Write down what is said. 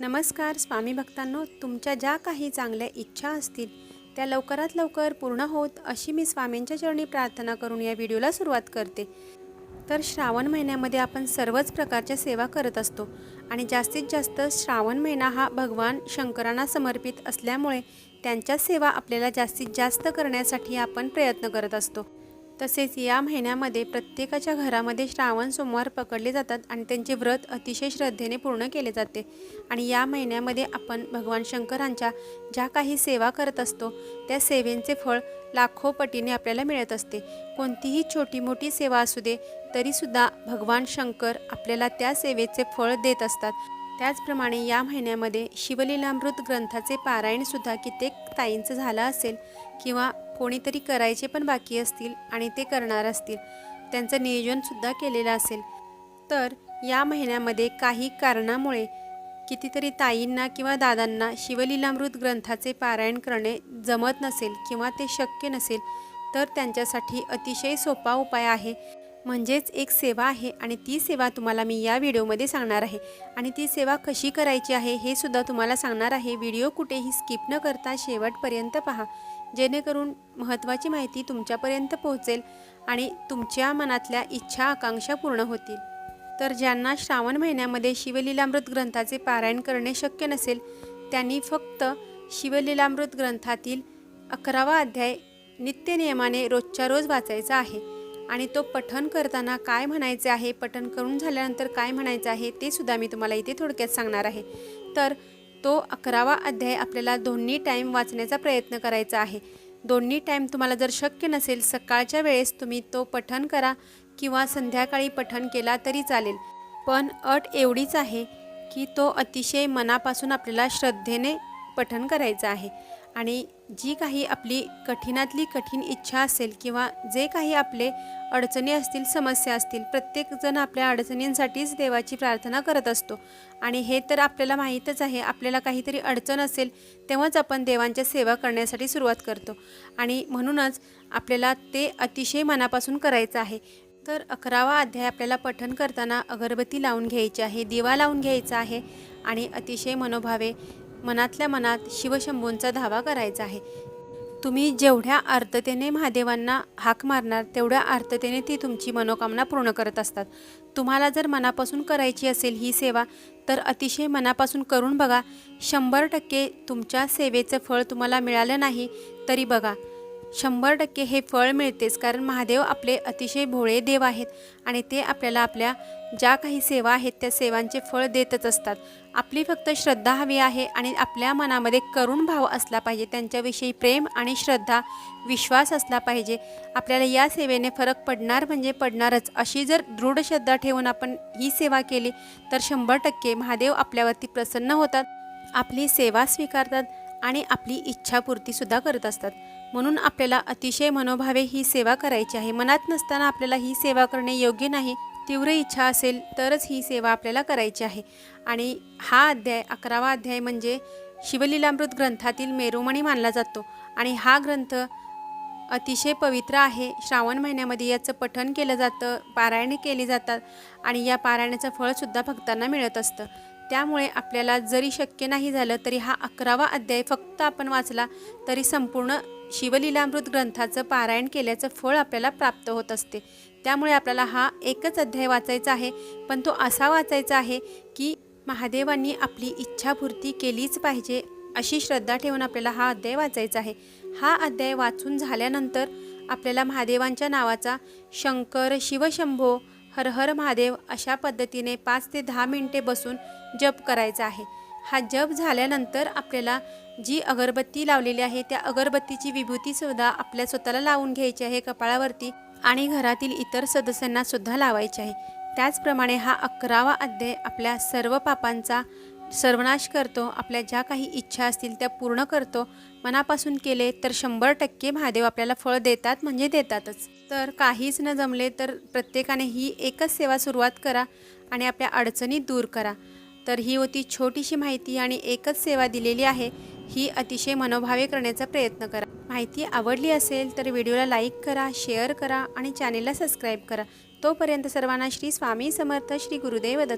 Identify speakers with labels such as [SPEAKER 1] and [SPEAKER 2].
[SPEAKER 1] नमस्कार स्वामी भक्तांनो तुमच्या ज्या काही चांगल्या इच्छा असतील त्या लवकरात लवकर पूर्ण होत अशी मी स्वामींच्या चरणी प्रार्थना करून या व्हिडिओला सुरुवात करते. तर श्रावण महिन्यामध्ये आपण सर्वच प्रकारच्या सेवा करत असतो आणि जास्तीत जास्त श्रावण महिना हा भगवान शंकरांना समर्पित असल्यामुळे त्यांच्या सेवा आपल्याला जास्तीत जास्त करण्यासाठी आपण प्रयत्न करत असतो. तसेच या महिन्यामध्ये प्रत्येकाच्या घरामध्ये श्रावण सोमवार पकडले जातात आणि त्यांचे व्रत अतिशय श्रद्धेने पूर्ण केले जाते. आणि या महिन्यामध्ये आपण भगवान शंकरांच्या ज्या काही सेवा करत असतो त्या सेवेंचे फळ लाखो पटीने आपल्याला मिळत असते. कोणतीही छोटी मोठी सेवा असू दे तरीसुद्धा भगवान शंकर आपल्याला त्या सेवेचे फळ देत असतात. त्याचप्रमाणे या महिन्यामध्ये शिवलीलामृत ग्रंथाचे पारायणसुद्धा कित्येक ताईंचं झालं असेल किंवा कोणीतरी करायचे पण बाकी असतील आणि ते करणार असतील. त्यांचं नियोजनसुद्धा केलेलं असेल. तर या महिन्यामध्ये काही कारणामुळे कितीतरी ताईंना किंवा दादांना शिवलीलामृत ग्रंथाचे पारायण करणे जमत नसेल किंवा ते शक्य नसेल तर त्यांच्यासाठी अतिशय सोपा उपाय आहे. म्हणजेच एक सेवा आहे आणि ती सेवा तुम्हाला मी या व्हिडिओमध्ये सांगणार आहे. आणि ती सेवा कशी करायची आहे हे सुद्धा तुम्हाला सांगणार आहे. व्हिडिओ कुठेही स्किप न करता शेवटपर्यंत पहा. जेणेकरून महत्त्वाची माहिती तुमच्यापर्यंत पोहोचेल आणि तुमच्या मनातल्या इच्छा आकांक्षा पूर्ण होतील. तर ज्यांना श्रावण महिन्यामध्ये शिवलीलामृत ग्रंथाचे पारायण करणे शक्य नसेल त्यांनी फक्त शिवलीलामृत ग्रंथातील अकरावा अध्याय नित्यनियमाने रोजच्या रोज वाचायचा आहे आणि तो पठन करताना काय म्हणायचे आहे पठन करून झाल्यानंतर काय म्हणायचं आहे ते सुद्धा मी तुम्हाला इथे थोडक्यात सांगणार आहे. तर तो अकरावा अध्याय आपल्याला दोन्ही टाईम वाचण्याचा प्रयत्न करायचा आहे. दोन्ही टाईम तुम्हाला जर शक्य नसेल सकाळच्या वेळेस तुम्ही तो पठण करा किंवा संध्याकाळी पठण केला तरी चालेल. पण अट एवढीच आहे की तो अतिशय मनापासून आपल्याला श्रद्धेने पठण करायचं आहे. आणि जी काही आपली कठीणातली कठीण इच्छा असेल किंवा जे काही आपले अडचणी असतील समस्या असतील प्रत्येकजण आपल्या अडचणींसाठीच देवाची प्रार्थना करत असतो. आणि हे तर आपल्याला माहीतच आहे आपल्याला काहीतरी अडचण असेल तेव्हाच आपण देवांच्या सेवा करण्यासाठी सुरुवात करतो. आणि म्हणूनच आपल्याला ते अतिशय मनापासून करायचं आहे. तर अकरावा अध्याय आपल्याला पठण करताना अगरबत्ती लावून घ्यायची आहे दिवा लावून घ्यायचा आहे आणि अतिशय मनोभावे मनातल्या मनात शिवशंभूंचा धावा करायचा आहे. तुम्ही जेवढ्या आर्ततेने महादेवांना हाक मारणार तेवढ्या आर्ततेने ती तुमची मनोकामना पूर्ण करत असतात. तुम्हाला जर मनापासून करायची असेल ही सेवा तर अतिशय मनापासून करून बघा. शंभर टक्के तुमच्या सेवेचं फळ तुम्हाला मिळालं नाही तरी बघा. शंभर टक्के हे फळ मिळतेच कारण महादेव आपले अतिशय भोळे देव आहेत आणि ते आपल्याला आपल्या ज्या काही सेवा आहेत त्या सेवांचे फळ देतच असतात. आपली फक्त श्रद्धा हवी आहे आणि आपल्या मनामध्ये करुण भाव असला पाहिजे त्यांच्याविषयी प्रेम आणि श्रद्धा विश्वास असला पाहिजे. आपल्याला या सेवेने फरक पडणार म्हणजे पडणारच. अशी जर दृढ श्रद्धा ठेवून आपण ही सेवा केली तर शंभर टक्के महादेव आपल्यावरती प्रसन्न होतात आपली सेवा स्वीकारतात आणि आपली इच्छापूर्तीसुद्धा करत असतात. म्हणून आपल्याला अतिशय मनोभावे ही सेवा करायची आहे. मनात नसताना आपल्याला ही सेवा करणे योग्य नाही. तीव्र इच्छा असेल तरच ही सेवा आपल्याला करायची आहे. आणि हा अध्याय अकरावा अध्याय म्हणजे शिवलीलामृत ग्रंथातील मेरुमणी मानला जातो. आणि हा ग्रंथ अतिशय पवित्र आहे. श्रावण महिन्यामध्ये याचं पठण केलं जातं पारायणे केली जातात आणि या पारायणाचं फळसुद्धा भक्तांना मिळत असतं. त्यामुळे आपल्याला जरी शक्य नाही झालं तरी हा अकरावा अध्याय फक्त आपण वाचला तरी संपूर्ण शिवलीलामृत ग्रंथाचं पारायण केल्याचं फळ आपल्याला प्राप्त होत असते. त्यामुळे आपल्याला हा एकच अध्याय वाचायचा आहे. पण तो असा वाचायचा आहे की महादेवांनी आपली इच्छापूर्ती केलीच पाहिजे अशी श्रद्धा ठेवून आपल्याला हा अध्याय वाचायचा आहे. हा अध्याय वाचून झाल्यानंतर आपल्याला महादेवांच्या नावाचा शंकर शिवशंभो हर हर महादेव अशा पद्धतीने पाच ते दहा मिनटे बसून जप करायचा आहे. हा जप झाल्यानंतर आपल्याला जी अगरबत्ती लावलेली आहे त्या अगरबत्तीची विभूतीसुद्धा आपल्या स्वतःला लावून घ्यायची आहे कपाळावरती आणि घरातील इतर सदस्यांनासुद्धा लावायची लावायचे आहे. त्याचप्रमाणे हा अकरावा अध्याय आपल्या सर्व पापांचा सर्वनाश करतो आपल्या ज्या काही इच्छा असतील त्या पूर्ण करतो मनापासून केले तर शंभर टक्के महादेव आपल्याला फळ देतात म्हणजे देतातच. तर काहीच न जमले तर प्रत्येकाने ही एकच सेवा सुरुवात करा आणि आपल्या अडचणी दूर करा. तर ही होती छोटीशी माहिती आणि एकच सेवा दिलेली आहे ही अतिशय मनोभावे करण्याचा प्रयत्न करा. माहिती आवडली असेल तर व्हिडिओला लाईक करा शेअर करा आणि चॅनेलला सबस्क्राईब करा. तोपर्यंत सर्वांना श्री स्वामी समर्थ श्री गुरुदेव दत्त